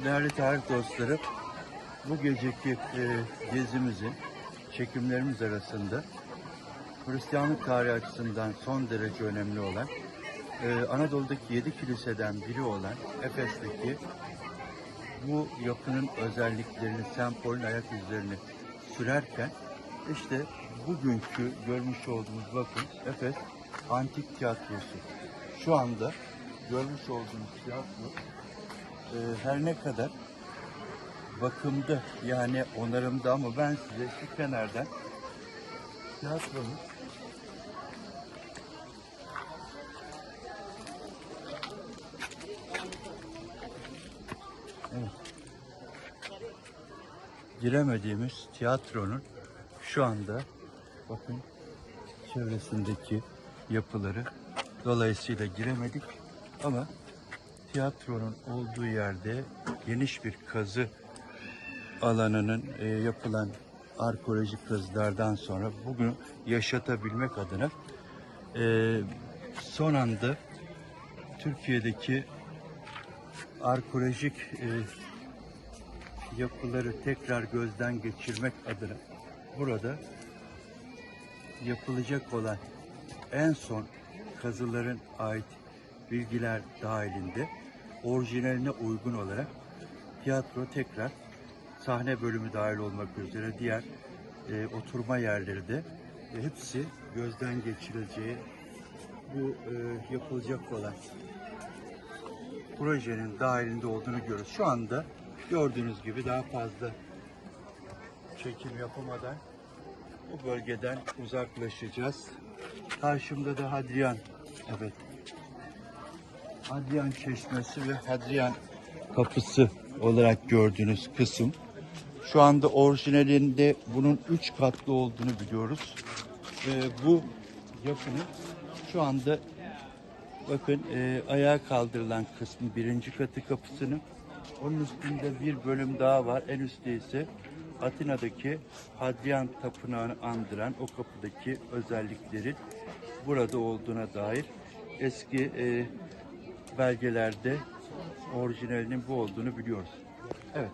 Değerli tarih dostları, bu geceki e, gezimizin, çekimlerimiz arasında Hristiyanlık tarihi açısından son derece önemli olan, e, Anadolu'daki yedi kiliseden biri olan Efes'teki bu yapının özelliklerini, sembolün ayak izlerini sürerken işte bugünkü görmüş olduğumuz bakın Efes Antik Tiyatrosu. Şu anda görmüş olduğumuz tiyatro e, her ne kadar bakımda yani onarımda ama ben size şu kenardan Evet. giremediğimiz tiyatronun şu anda bakın çevresindeki yapıları dolayısıyla giremedik ama tiyatronun olduğu yerde geniş bir kazı alanının e, yapılan arkeolojik kazılardan sonra bugün yaşatabilmek adına e, son anda Türkiye'deki arkeolojik e, yapıları tekrar gözden geçirmek adına burada yapılacak olan en son kazıların ait bilgiler dahilinde orijinaline uygun olarak tiyatro tekrar sahne bölümü dahil olmak üzere diğer e, oturma yerleri de e, hepsi gözden geçirileceği bu e, yapılacak olan projenin dahilinde olduğunu görüyoruz. Şu anda gördüğünüz gibi daha fazla çekim yapamadan bu bölgeden uzaklaşacağız. Karşımda da Hadrian, evet. Hadrian Çeşmesi ve Hadrian Kapısı olarak gördüğünüz kısım. Şu anda orijinalinde bunun üç katlı olduğunu biliyoruz. Ve bu yapının şu anda bakın e, ayağa kaldırılan kısmı birinci katı kapısının. Onun üstünde bir bölüm daha var. En üstte ise Atina'daki Hadrian Tapınağı'nı andıran o kapıdaki özelliklerin burada olduğuna dair eski e, belgelerde orijinalinin bu olduğunu biliyoruz. Evet.